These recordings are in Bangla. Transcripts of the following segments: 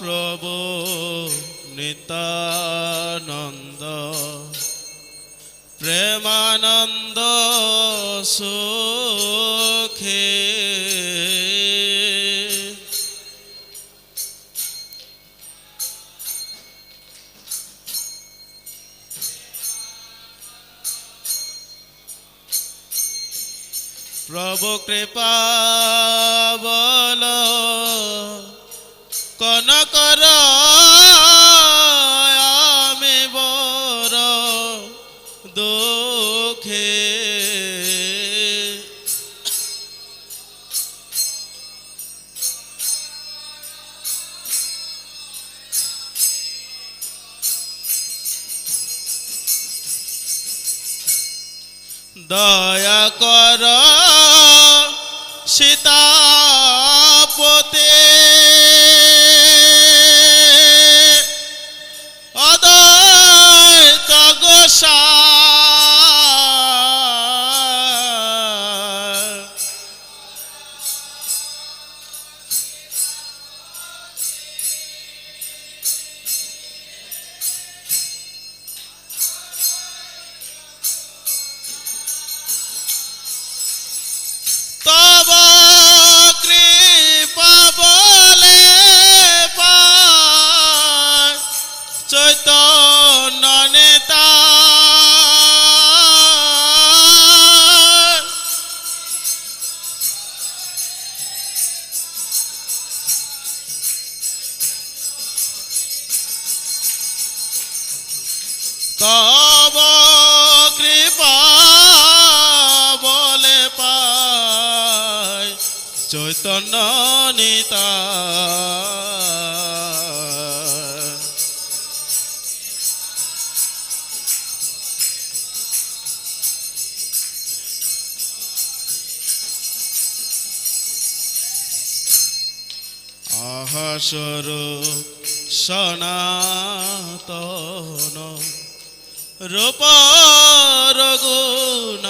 প্রভু নিতানন্দ প্রেমানন্দ সুখে। প্রভু কৃপা দয়া কর তব কৃপা বলে পায় চৈতন্য নিতা আহাসর সনাতন। रूप रघुनाथ।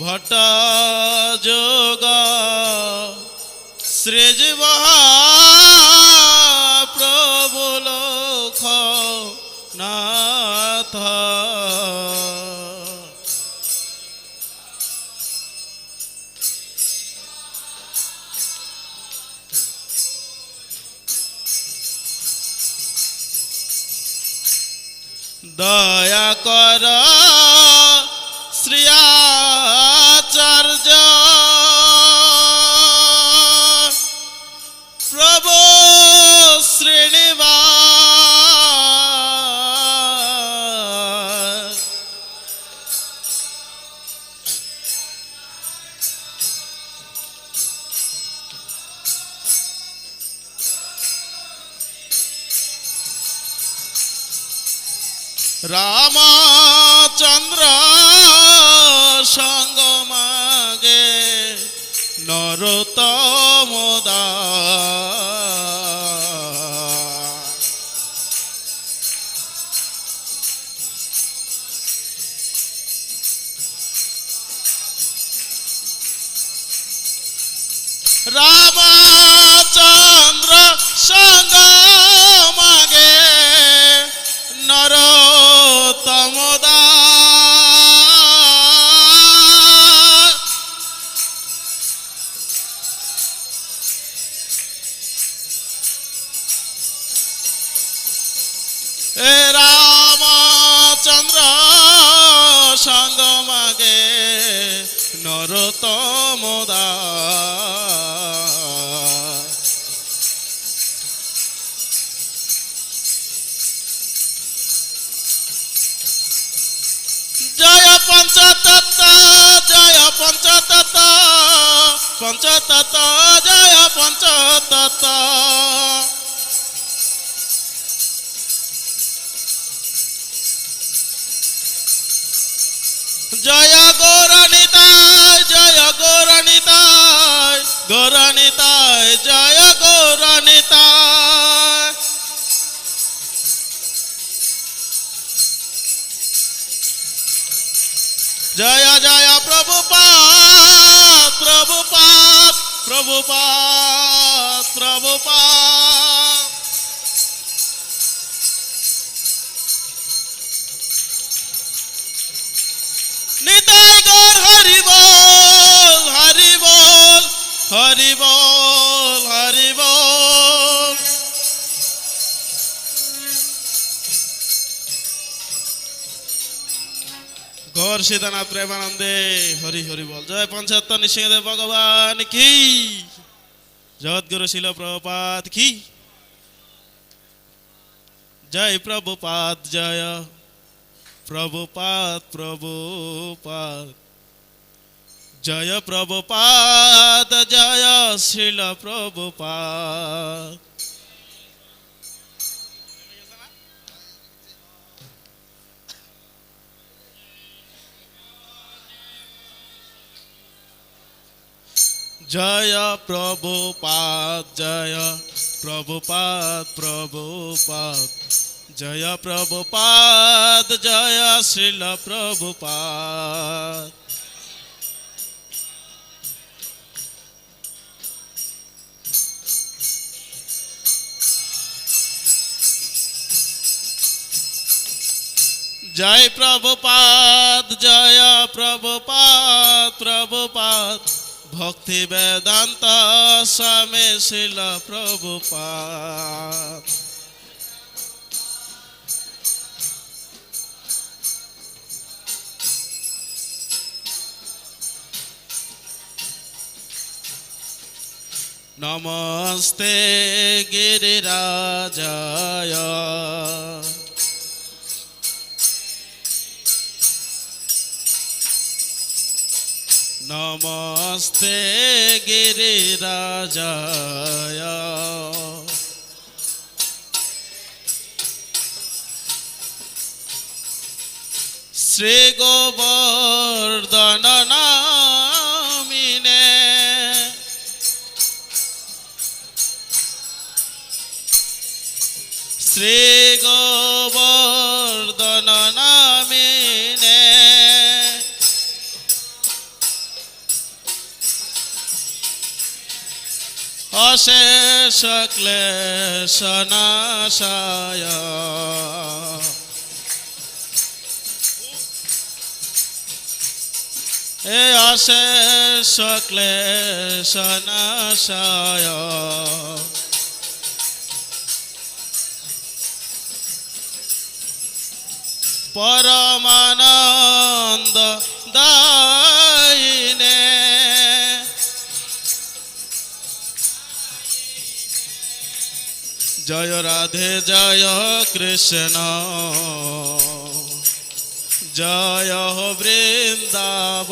भट्ट जोगा सृज দয়া কর রামচন্দ্র সঙ্গ মাগে নরতমদা সঙ্গ মাগে নরতমদা জয় পঞ্চতত্ত জয় পঞ্চতত্ত পঞ্চতত্ত জয় পঞ্চতত্ত। जय गौरणिताय जय गौरणिताय गौरणिताय जय गौरणिताय जय जय प्रभुपाद प्रभुपाद प्रभुपाद प्रभुपाद। হরি বল হরি বল। গর সীতানাথ প্রেমানন্দে হরি হরি বল। জয় পঞ্চাত্ত নৃসিংহদেব ভগবান কি? জগৎগুরু শিল প্রভুপাত কি? জয় প্রভুপাত জয় প্রভুপাত প্রভুপাত। জয় প্রভুপাত জয় শিল প্রভুপাত জয় প্রভুপাত জয় প্রভুপাত প্রভুপাত জয় প্রভুপাত জয় শ্রীল প্রভুপাত জয় প্রভুপাত জয় প্রভুপাত প্রভুপাত ভক্তি বেদান্ত স্বামী শিল প্রভুপাত নমস্তে গিরিরাজায়। নমস্তে গিরিরাজায় শ্রী গোবর্ধন নামিনে শ্রী গোবর্ধন নামিনে અશેષ ક્લેશનાશાય હે અશેષ ક્લેશનાશાય પરમાનંદ દા জয় রাধে জয় কৃষ্ণ। জয় বৃন্দাব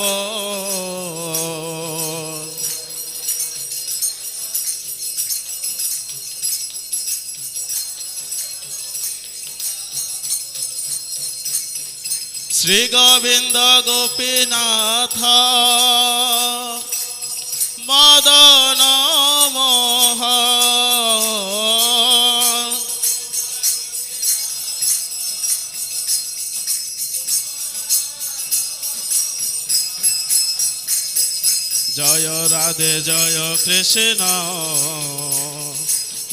শ্রী গোবিন্দ গোপীনাথ মদন মোহ জয় রাধে জয় কৃষ্ণ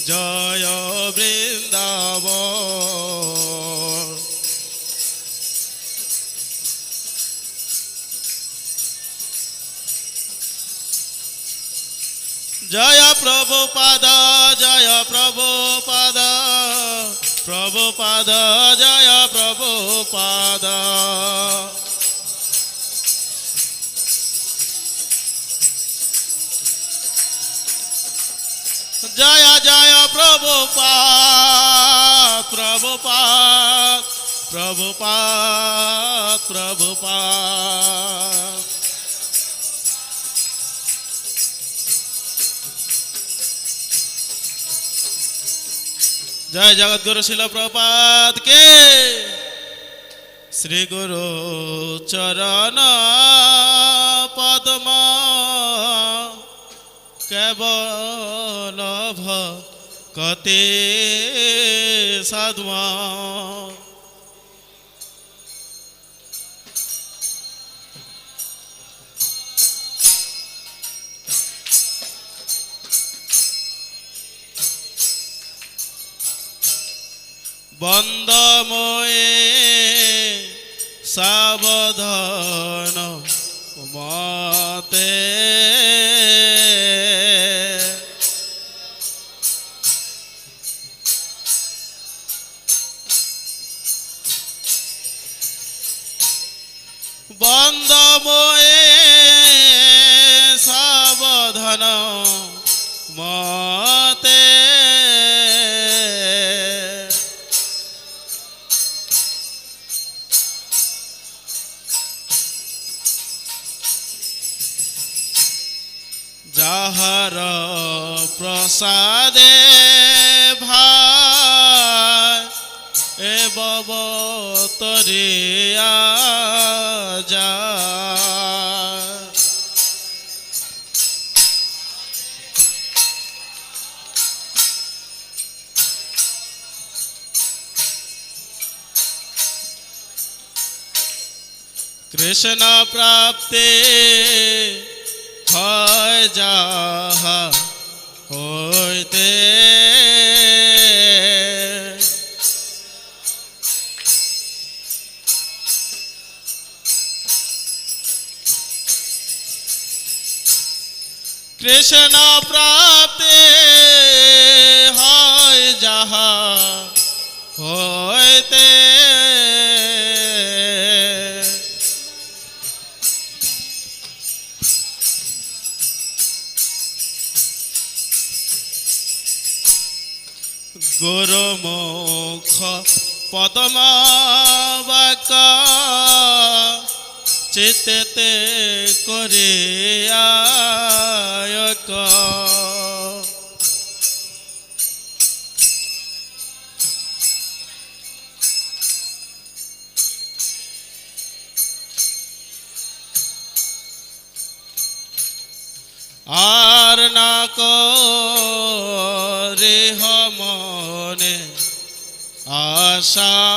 জয় বৃন্দাব জয় প্রভুপাদ জয় প্রভুপাদ প্রভুপাদ জয় প্রভুপাদ। জয় জয় প্রভুপাদ প্রভুপাদ প্রভুপাদ প্রভুপাদ জয় জগৎগুরু শিল প্রপাত কে শ্রী গুরু চরণ পদ্ম কেবল ভকতে সাধুয়া বন্দময়ে সাবধান কুমার। বন্দময়ে সাবধান মতে। যাহার প্রসাদে ভাই তরিয়া যা কৃষ্ণ প্রাপ্তে হয় যাহা হইতে কৃষ্ণ প্রাপ্তে হয় যাহা হইতে। গুরুমুখ পদম চিতেতে করিয়ায়ক আর না করে মনে আশা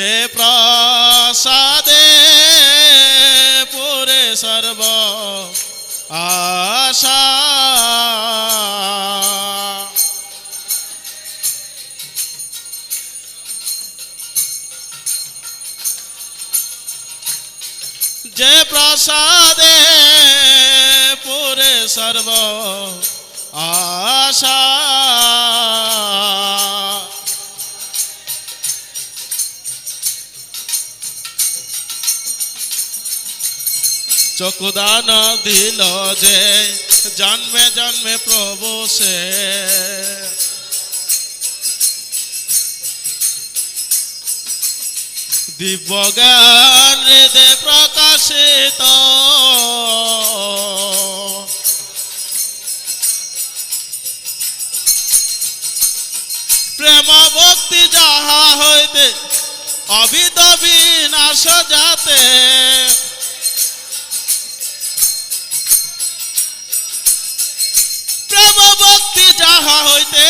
যে প্রসাদে পুরে সর্ব আশা যে প্রসাদে পুরে সর্ব আশা চকুদান দিল যে, জন্মে জন্মে প্রভু সে। দিব্যজ্ঞান হৃদে প্রকাশিত। প্রেম ভক্তি যাহা হইতে অবিদ বিনাশ যাতে প্রেম ভক্তি যাহা হইতে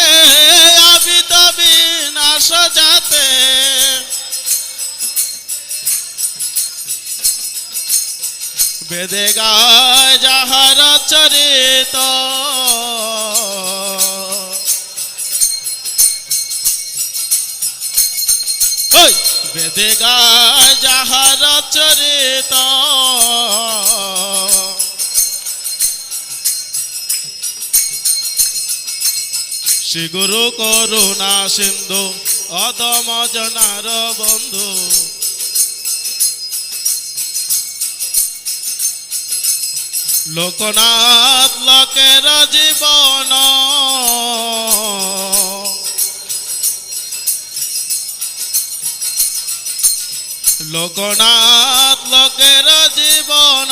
অবিদ বিনাশ যাতে বেদে গায় যাহার চরিত। বেদে গায় যাহার চরিত। শ্রী গুরু করুণা সিন্ধু অদম জনার বন্ধু। ଲୋକনাথ লোকের জীবন। লোকনাথ লোকের জীবন।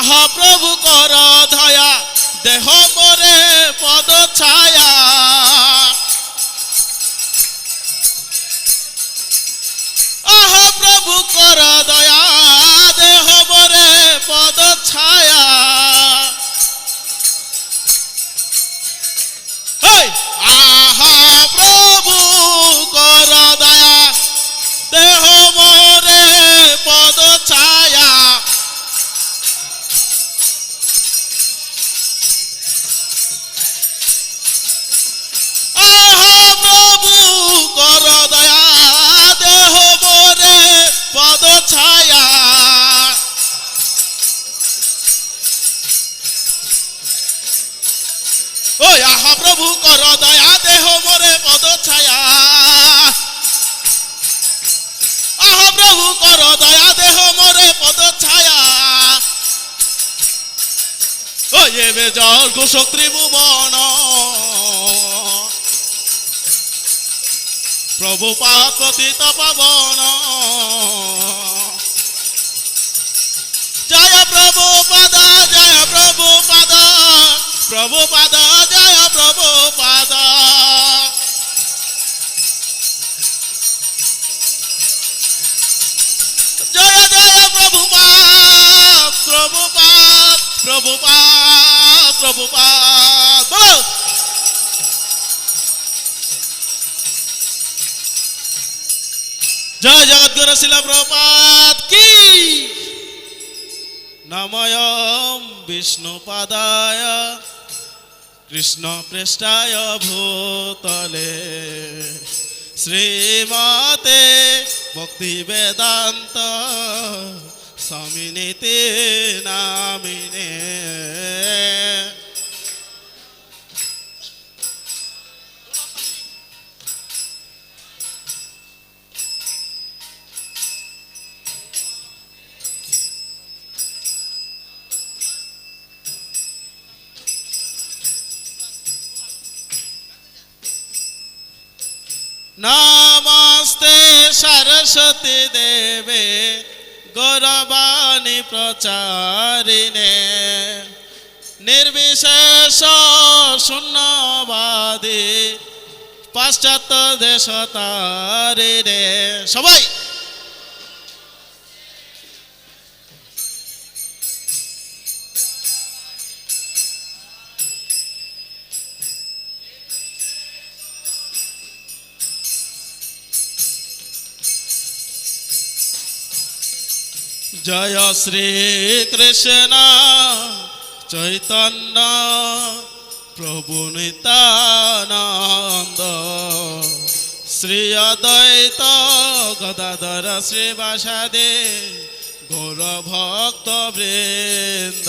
আহা প্রভু কর ধয়া দেহ পরে পদ ছায়া। প্রভু কর এবে জল ঘোষক ত্রিভুবন। প্রভু পতিত পাবন। জয় প্রভু পদ জয় প্রভু পদ প্রভু পদ জয় প্রভু পদ পাদ প্রভু পাদ প্রভু পাদ বলো। জয় জগৎগুরু শিল প্রপাত কি? নময়ম বিষ্ণুপাদায় কৃষ্ণ পৃষ্ঠায় ভূতলে। শ্রীমতে ভক্তি বেদান্ত স্বামিনীতি নামিনে। নমস্তে সরস্বতী দেবে। গৌরবাণী প্রচারিণে। নির্বিশেষ শূন্যবাদী পাশ্চাত্য দেশ তারিনে সবাই! জয় শ্রী কৃষ্ণ। চৈতন্য প্রভু নিতানন্দ। শ্রী অদ্বৈত গদাধর শ্রীবাসাদে গৌরভক্ত বৃন্দ।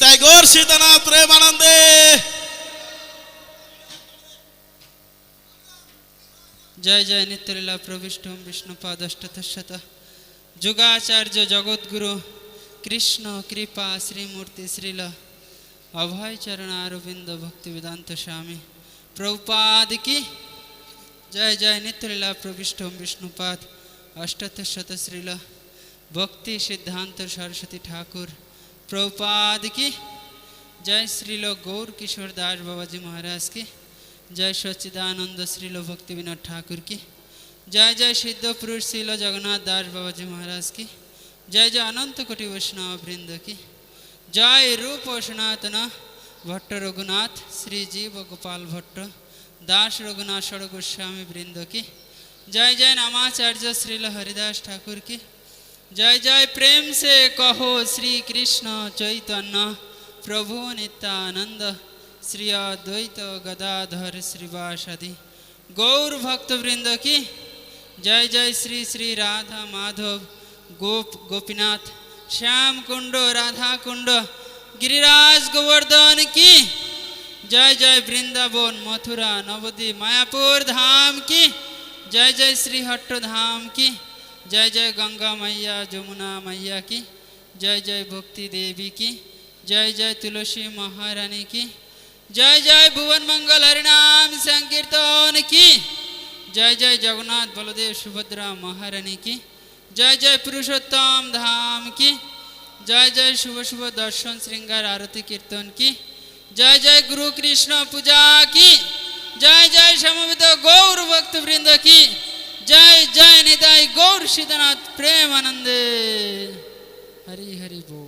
সীতানাথ প্রেমানন্দে জয় জয় নিত্যলীলা প্রবিষ্ট বিষ্ণুপাদষ্টতশত যুগাচার্য জগৎগুরু, কৃষ্ণ কৃপা শ্রীমূর্তি শ্রীল। অভয় চরণ অরবিন্দ ভক্তি বেদান্ত স্বামী। প্রভুপাদ কি? জয় জয় নিত্যলীলা প্রবিষ্ট বিষ্ণুপাদ অষ্টতশত শ্রীল। ভক্তি সিদ্ধান্ত সরস্বতী ঠাকুর। प्रभुपाद की जय श्रीलो गौर किशोर दास बाबा महाराज की जय सच्चिदानंद श्रीलो भक्ति विनोद ठाकुर की जय जय सिद्ध पुरुष श्रीलो जगन्नाथ दास बाबा महाराज की जय जय अनंत कोटि वैष्णव वृंद की जय रूप वैष्णनाथन भट्ट रघुनाथ श्री जीव गोपाल भट्ट दास रघुनाथ गोस्वामी वृंद की जय जय नामाचार्य श्रील हरिदास ठाकुर की जय जय प्रेम से कहो श्री कृष्ण चैतन्य, प्रभु नित्यानंद, श्री अद्वैत गदाधर श्रीवासदि। गौर भक्त वृंद की जय जय श्री श्री राधा माधव, गोप गोपीनाथ, श्याम कुंड, राधा कुंड, गिरिराज गोवर्धन की जय जय वृंदावन, मथुरा नवद्वीप मायापुर धाम की जय जय श्री हट्ट धाम की जय जय गंगा मैया जमुना मैया की जय जय भक्ति देवी की जय जय तुलसी महारानी की जय जय भुवन मंगल हरिनाम संकीर्तन की जय जय जगन्नाथ बलदेव सुभद्रा महारानी की जय जय पुरुषोत्तम धाम की जय जय शुभ शुभ दर्शन श्रृंगार आरती कीर्तन की जय जय गुरु कृष्ण पूजा की जय जय समवित गौर भक्त वृंद की जय जय निताई गौर सिद्धनाथ प्रेम आनंद हरि हरि बोल।